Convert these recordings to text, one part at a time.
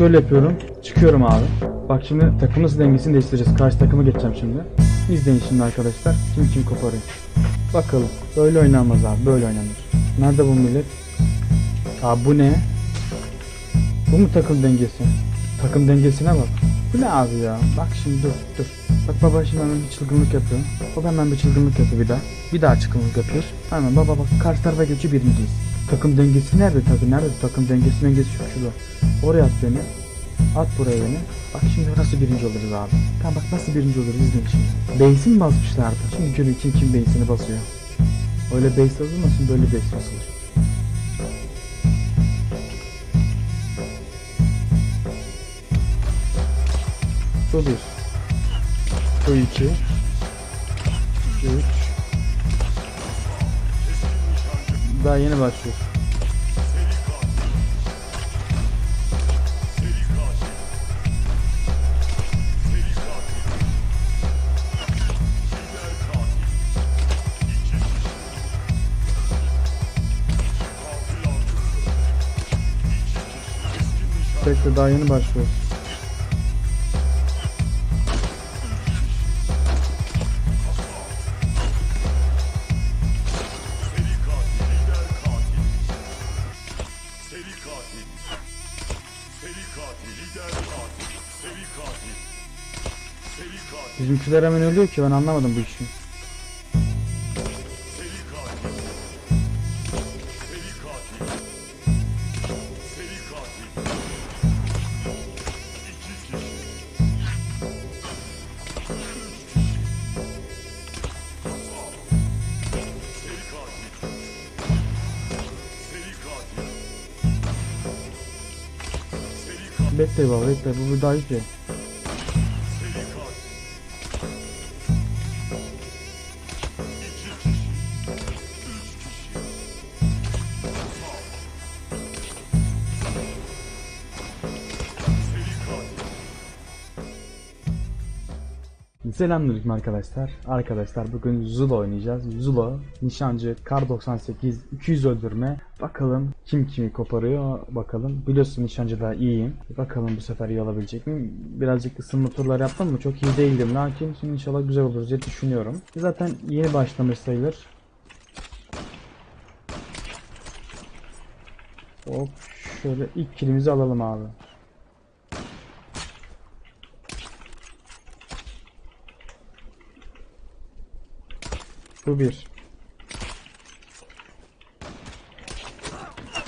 Şöyle yapıyorum. Çıkıyorum abi. Bak şimdi takım nasıl dengesini değiştireceğiz. Karşı takımı geçeceğim şimdi. İzleyin şimdi arkadaşlar. Kim kim koparıyor. Bakalım. Böyle oynanmaz abi. Böyle oynanır. Nerede bu millet? Abi bu ne? Bu mu takım dengesi? Takım dengesine bak. Bu ne abi ya? Bak şimdi dur dur. Bak baba şimdi hemen bir çılgınlık yapıyor. Baba hemen bir çılgınlık yapıyor bir daha. Bir daha çılgınlık yapıyor. Hemen baba bak karşı tarafa geçiyor birinciyiz. Takım dengesi nerede takım nerede takım dengesi dengesi şu şurada. Oraya at beni. At buraya beni. Bak şimdi nasıl birinci oluruz abi. Tamam bak nasıl birinci oluruz izleyin şimdi. Base'i mi basmışlardı? Şimdi görün kim kim base'ini basıyor. Öyle base basılmasın böyle base basılır. Bu bir. Bu iki. Üç. Daha yeni başlıyoruz. Bekle daha yeni başlıyoruz. Bizimkiler hemen ölüyor ki ben anlamadım bu işi. Bekle baba bekle bu bir daha iyi Selamünaleyküm arkadaşlar. Arkadaşlar bugün Zula oynayacağız. Zula, nişancı, kar 98, 200 öldürme. Bakalım kim kimi koparıyor bakalım. Biliyorsun nişancıda iyiyim. Bakalım bu sefer iyi olabilecek miyim? Birazcık ısınma turları yaptım mı çok iyi değildim. Lakin şimdi inşallah güzel oluruz diye düşünüyorum. Zaten yeni başlamış sayılır. Hop şöyle ilk kilimizi alalım abi. Bu bir.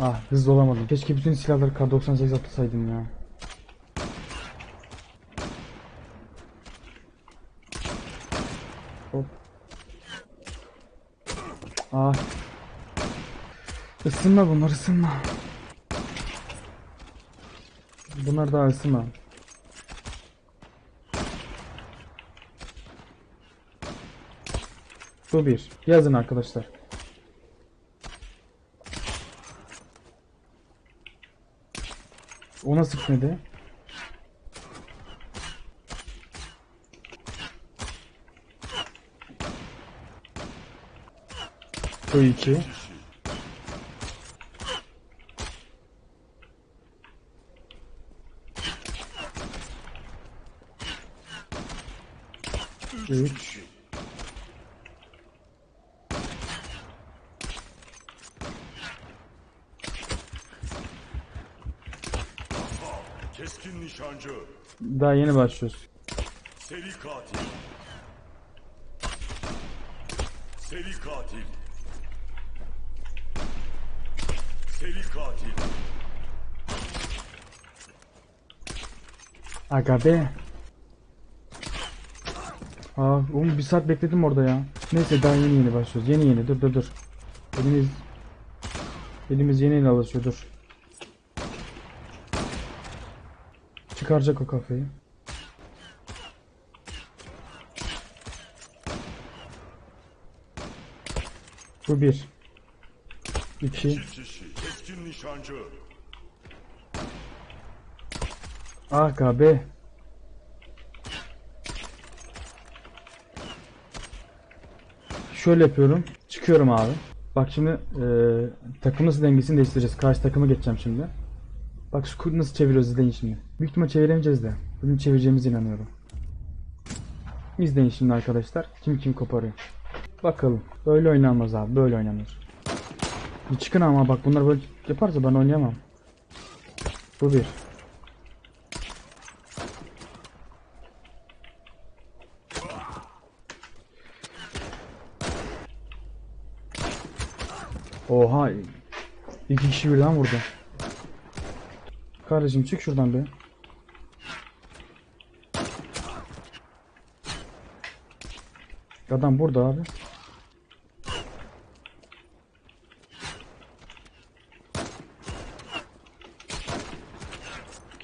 Ah hızlı olamadım. Keşke bütün silahları kar 98 atlasaydım ya. Hop. Ah. Isınma bunlar ısınma. Bunlar daha ısınma. Bu bir. Yazın arkadaşlar. O nasıl gitmedi? Bu iki. Üç. Keskin nişancı. Daha yeni başlıyoruz. Seri katil. Seri katil. Seri katil. Aga be. Aa, oğlum bir saat bekledim orada ya. Neyse daha yeni yeni başlıyoruz. Yeni yeni dur dur dur. Elimiz Elimiz yeni yeni alışıyor dur. Çıkaracak o kafayı. Bu bir. İki. İki kişi. Keskin nişancı. Aga be. Şöyle yapıyorum. Çıkıyorum abi. Bak şimdi e, takım nasıl dengesini değiştireceğiz. Karşı takımı geçeceğim şimdi. Bak şu kurt nasıl çeviriyoruz izleyin şimdi. Büyük ihtimal çeviremeyeceğiz de. Bugün çevireceğimize inanıyorum. İzleyin şimdi arkadaşlar. Kim kim koparıyor. Bakalım. Böyle oynanmaz abi. Böyle oynanır. Bir çıkın ama bak bunlar böyle yaparsa ben oynayamam. Bu bir. Oha. İki kişi birden vurdu. Kardeşim çık şuradan be. Adam burada abi.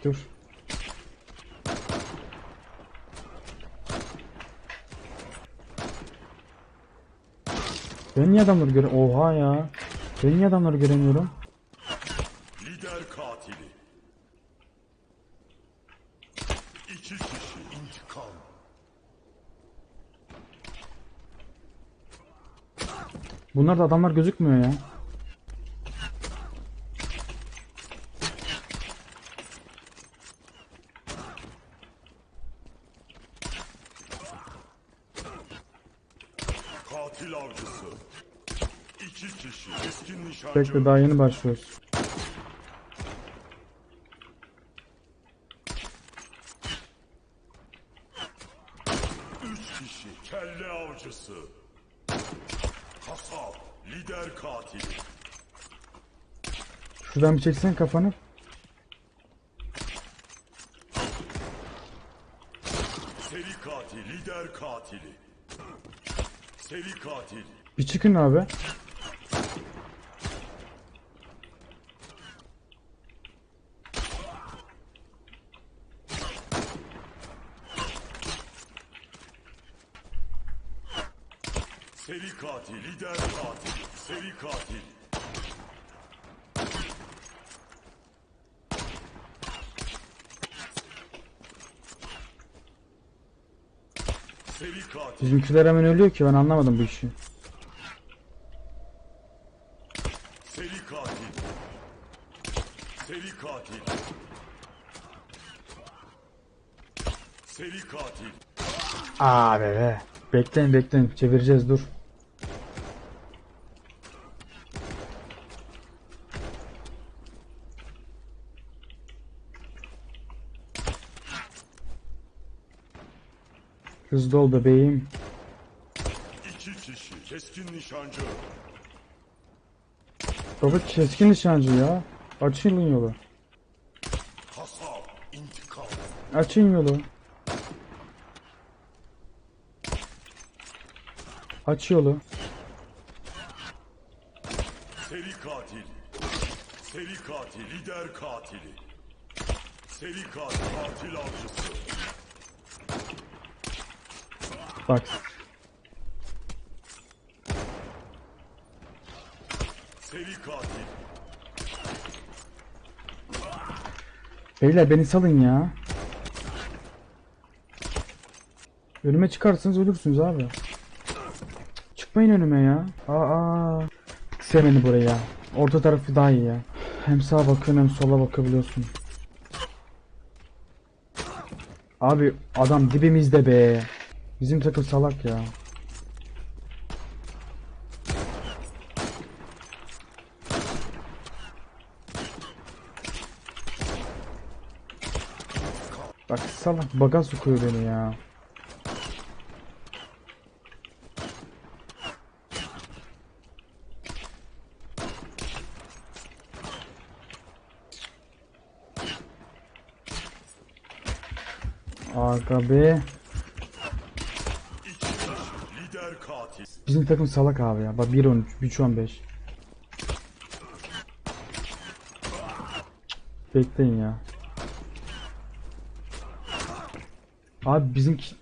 Dur. Ben niye adamları göre... Oha ya. Ben niye adamları göremiyorum? Lider katili. İki kişi intikam. Bunlar da adamlar gözükmüyor ya. Katil avcısı. İki kişi keskin nişancı. Bekle daha yeni başlıyoruz. Üç kişi kelle avcısı. Lider katili. Şuradan bir çeksen kafanı. Seri katil. Lider katili. Seri katil. Bir çıkın abi. Seri katil. Lider katil. Seri katil. Seri katil. Bizimkiler hemen ölüyor ki ben anlamadım bu işi. Seri katil. Seri katil. Seri katil. Abi be. Bekleyin bekleyin çevireceğiz dur. Hızlı ol bebeğim. İki kişi keskin nişancı. Baba keskin nişancı ya. Açın yolu. Kasap. intikam. Açın yolu. Aç yolu. Seri katil. Seri katil. Lider katili. Seri katil. Katil avcısı. Bak. Seri katil. Beyler beni salın ya. Önüme çıkarsanız ölürsünüz abi. Çıkmayın önüme ya. Aa. Sevmedi buraya. Orta tarafı daha iyi ya. Hem sağa bakıyorsun hem sola bakabiliyorsun. Abi adam dibimizde be. Bizim takım salak ya. Bak salak baga sokuyor beni ya. Aga be. İki kişi. Lider katil. Bizim takım salak abi ya. Bak 1-13, 3-15. Bekleyin ya. Abi bizimki...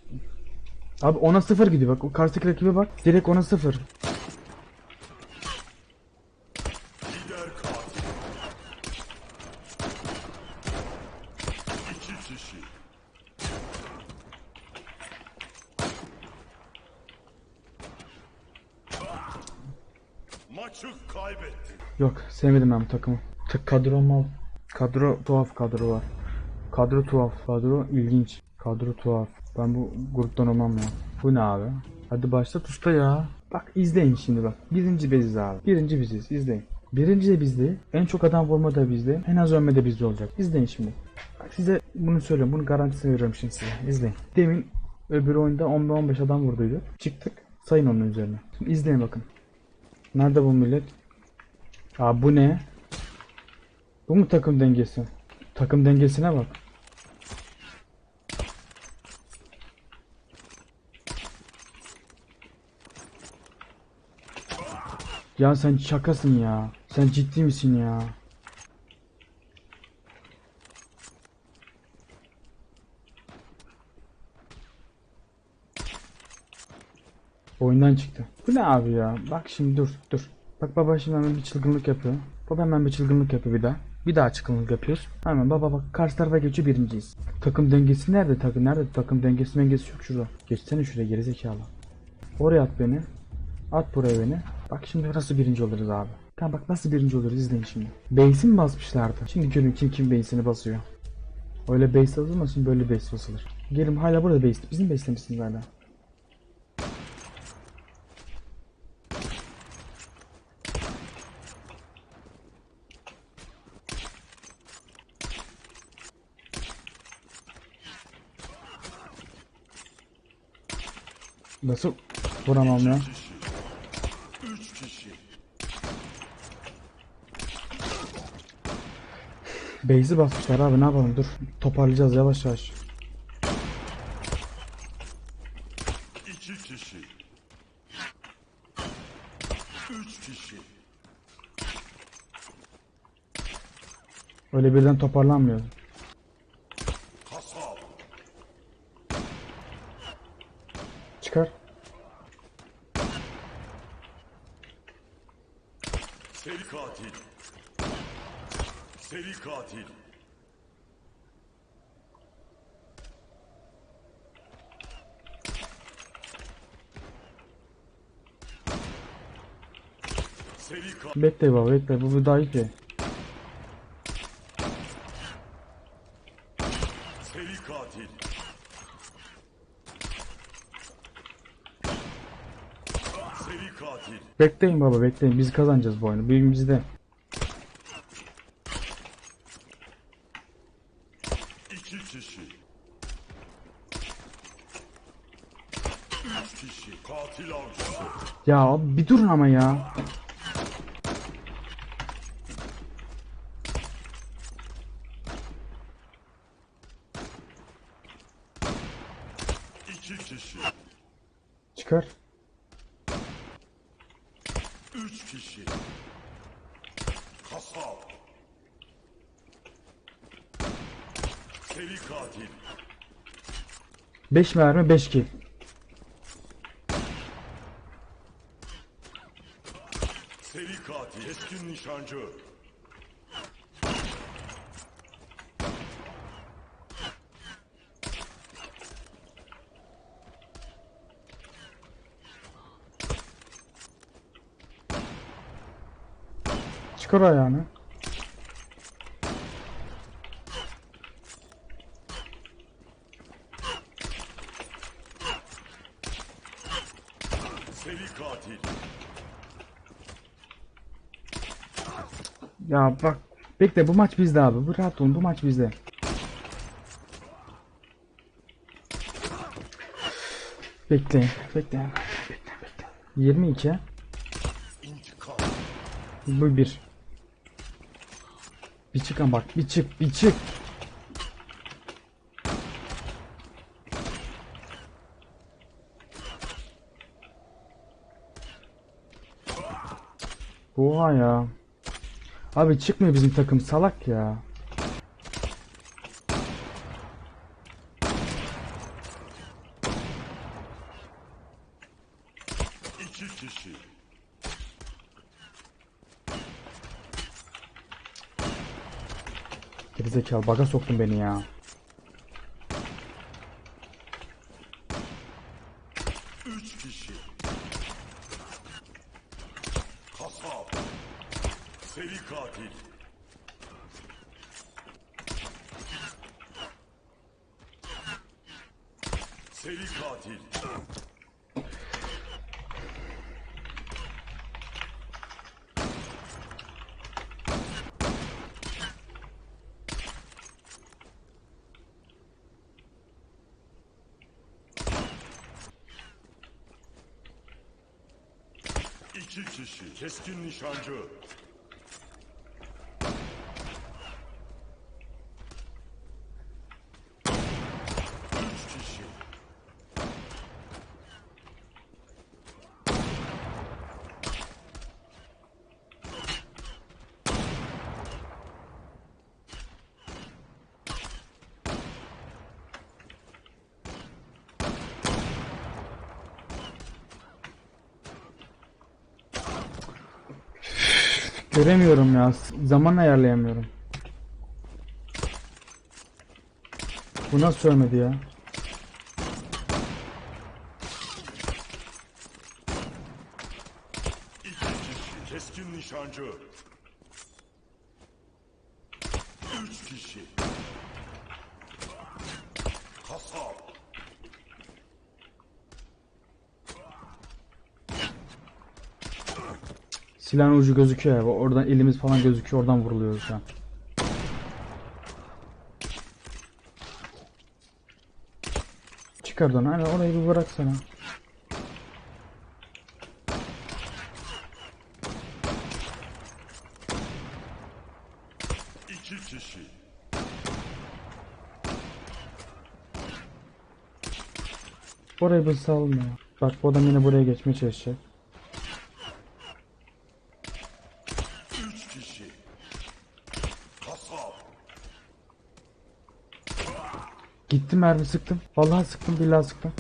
Abi 10'a 0 gidiyor bak. O karşıdaki rakibe bak. Direkt 10'a 0. Lider katil. İki kişi. Maçı kaybettin. Yok sevmedim ben bu takımı. Tık kadro mal. Kadro tuhaf kadro var. Kadro tuhaf. Kadro ilginç. Kadro tuhaf. Ben bu gruptan olmam ya. Bu ne abi? Hadi başlat usta ya. Bak izleyin şimdi bak. Birinci biziz abi. Birinci biziz. İzleyin. Birinci de bizde. En çok adam vurma da bizde. En az ölme de bizde olacak. İzleyin şimdi. Bak size bunu söylüyorum. Bunun garantisini veriyorum şimdi size. İzleyin. Demin öbür oyunda 10-15 adam vurduydu. Çıktık. Sayın onun üzerine. Şimdi izleyin bakın. Nerede bu millet? Aa bu ne? Bu mu takım dengesi? Takım dengesine bak. Ya sen şakasın ya. Sen ciddi misin ya? Oyundan çıktı. Bu ne abi ya? Bak şimdi dur dur. Bak baba şimdi hemen bir çılgınlık yapıyor. Baba hemen bir çılgınlık yapıyor bir daha. Bir daha çılgınlık yapıyoruz. Hemen baba bak karşı tarafa geçiyor birinciyiz. Takım dengesi nerede takım nerede? Takım dengesi dengesi yok şurada. Geçsene şuraya gerizekalı. Oraya at beni. At buraya beni. Bak şimdi nasıl birinci oluruz abi. Tamam bak nasıl birinci oluruz izleyin şimdi. Base'i mi basmışlardı? Şimdi görün kim kim base'ini basıyor. Öyle base basılmasın böyle base basılır. Gelin hala burada base. Bizim base'lemişsiniz hala. Nasıl vuramam ya? Base'i basmışlar abi ne yapalım dur. Toparlayacağız yavaş yavaş. Öyle birden toparlanmıyor. Kasap. Çıkar. Seri katil. Seri katil. Seri katil. Bekle baba bekle bu bir daha iyi ki. Seri katil. Seri katil. Bekleyin baba bekleyin biz kazanacağız bu oyunu. Büyük bizde. İki kişi. Üç kişi. Katil avcısı. Ya bir durun ama ya. İki kişi. Çıkar. Üç kişi. Kasap. Seri katil. 5 mermi 5 kill. Seri katil. Keskin nişancı. Çıkar ayağını. Seri katil. Ya bak. Bekle bu maç bizde abi. Bu rahat olun bu maç bizde. Bekleyin. Bekleyin. Bekle bekle. 22. İntikam. Bu bir. Bir çık ama bak. Bir çık. Bir çık. Oha ya. Abi çıkmıyor bizim takım salak ya. İki kişi. Gerizekalı baga soktun beni ya. Üç kişi. Kasap. Seri katil. Seri katil. İki kişi keskin nişancı. Üç kişi. Göremiyorum ya. Zaman ayarlayamıyorum. Bu nasıl ölmedi ya? İki kişi keskin nişancı. Üç kişi. Kasap. Silahın ucu gözüküyor ya. Oradan elimiz falan gözüküyor. Oradan vuruluyoruz şu an. Çıkar onu. Hani orayı bir bıraksana. İki kişi. Orayı bir salma. Bak bu adam yine buraya geçmeye çalışacak. Üç kişi. Kasap. Gittim mermi sıktım. Vallahi sıktım billahi sıktım.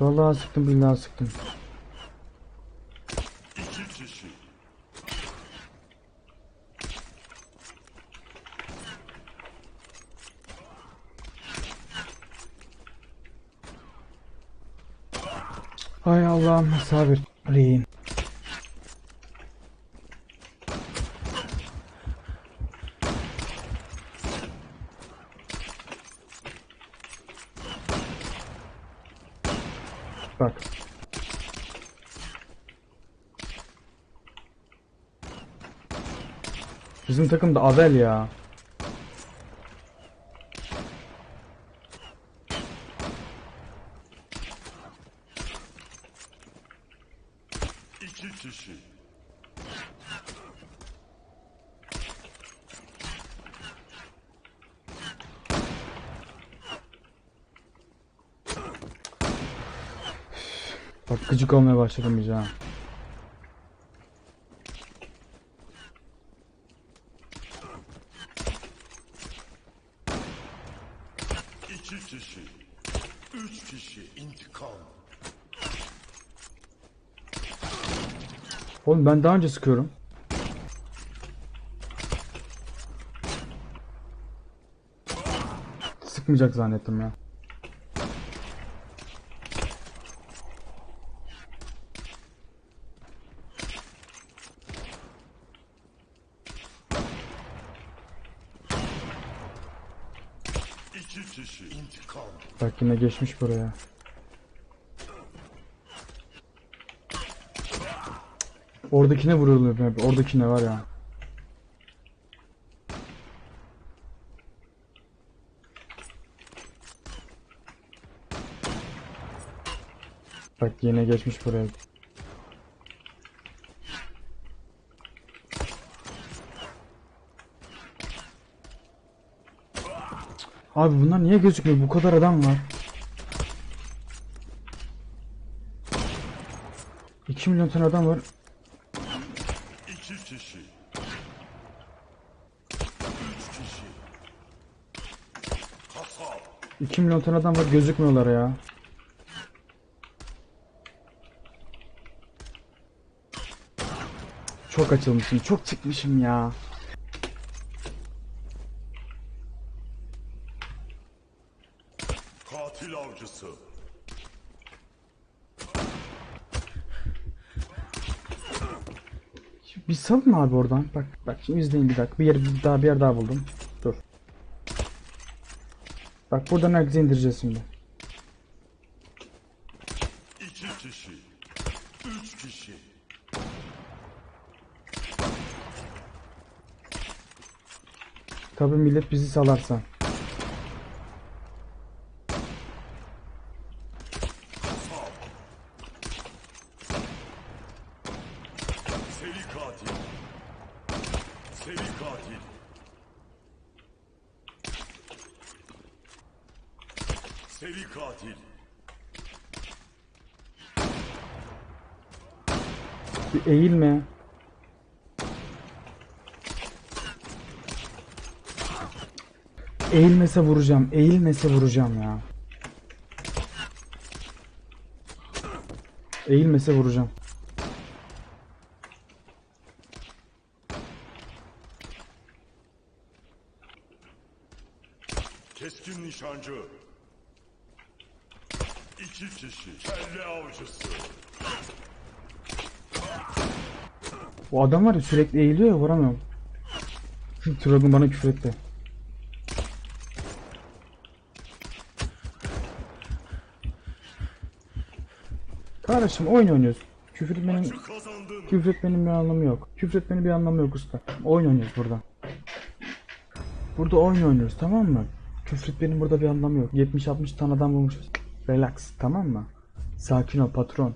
Vallahi sıktım billahi sıktım. İki kişi. Hay Sabır. Rehin. Bak. Bizim takım da Avel ya. İki kişi. Bak gıcık olmaya başladım iyice ha. İki kişi. Üç kişi. İntikam. Oğlum ben daha önce sıkıyorum. Sıkmayacak zannettim ya. İki kişi. İntikam. Bak yine geçmiş buraya. Oradakine vuruluyor hep. Oradakine var ya. Bak yine geçmiş buraya. Abi bunlar niye gözükmüyor? Bu kadar adam var. 2 milyon tane adam var. İki kişi. Üç kişi. Kasap. 2 milyon tane adam var gözükmüyorlar ya. Çok açılmışım. Çok çıkmışım ya. Katil avcısı. Şimdi Bir salın abi oradan. Bak bak şimdi izleyin bir dakika. Bir yer bir daha bir yer daha buldum. Dur. Bak buradan herkese indireceğiz şimdi. İki kişi. Üç kişi. Tabi millet bizi salarsa. Seri katil. Seri katil. Seri katil. Bir eğilme. Eğilmese vuracağım. Eğilmese vuracağım ya. Eğilmese vuracağım. Keskin nişancı. İki kişi. Kelle avcısı. O adam var ya sürekli eğiliyor ya vuramıyorum. Troll'un bana küfür etti. Kardeşim oyun oynuyoruz. Küfür etmenin, küfür etmenin bir anlamı yok. Küfür etmenin bir anlamı yok usta. Oyun oynuyoruz burada. Burada oyun oynuyoruz tamam mı? Küfür burada bir anlamı yok. 70-60 tane adam bulmuşuz. Relax tamam mı? Sakin ol patron.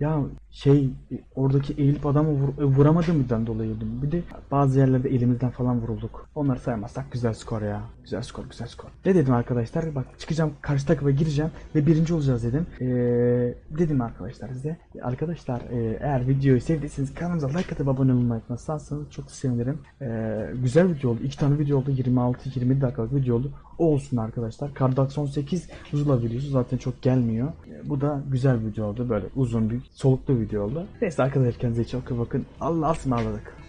Ya şey oradaki eğilip adamı vur, e, vuramadığımızdan dolayı öldüm. Bir de bazı yerlerde elimizden falan vurulduk. Onları saymazsak güzel skor ya. Güzel skor güzel skor. Ne dedim arkadaşlar? Bak çıkacağım karşı takıma gireceğim ve birinci olacağız dedim. Ee, dedim arkadaşlar size. Arkadaşlar e, eğer videoyu sevdiyseniz kanalımıza like atıp abone olmayı unutmazsanız çok sevinirim. Ee, güzel video oldu. İki tane video oldu. 26-27 dakikalık video oldu. O olsun arkadaşlar. Kardax 18 Zula videosu zaten çok gelmiyor. Ee, bu da güzel bir video oldu. Böyle uzun bir soluklu video oldu. Neyse arkadaşlar kendinize çok iyi bakın. Allah'a ısmarladık.